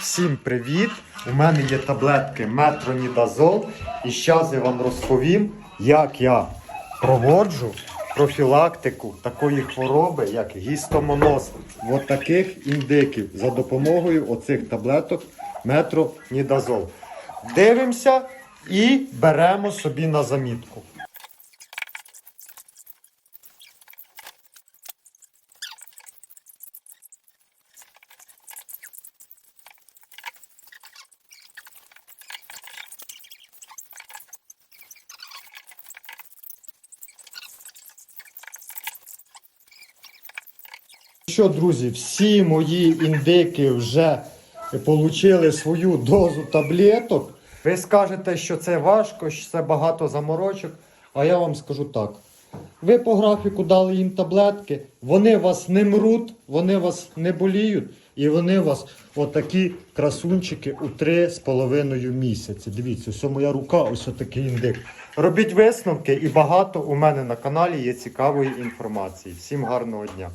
Всім привіт! У мене є таблетки Метронідазол. І зараз я вам розповім, як я проводжу профілактику такої хвороби, як гістомоноз. От таких індиків за допомогою оцих таблеток Метронідазол. Дивимося і беремо собі на замітку. Що, друзі, всі мої індики вже отримали свою дозу таблеток. Ви скажете, що це важко, що це багато заморочок, а я вам скажу так. Ви по графіку дали їм таблетки, вони вас не мруть, вони вас не боліють, і вони вас отакі красунчики у три з половиною місяці. Дивіться, ось моя рука, ось отакий індик. Робіть висновки, і багато у мене на каналі є цікавої інформації. Всім гарного дня!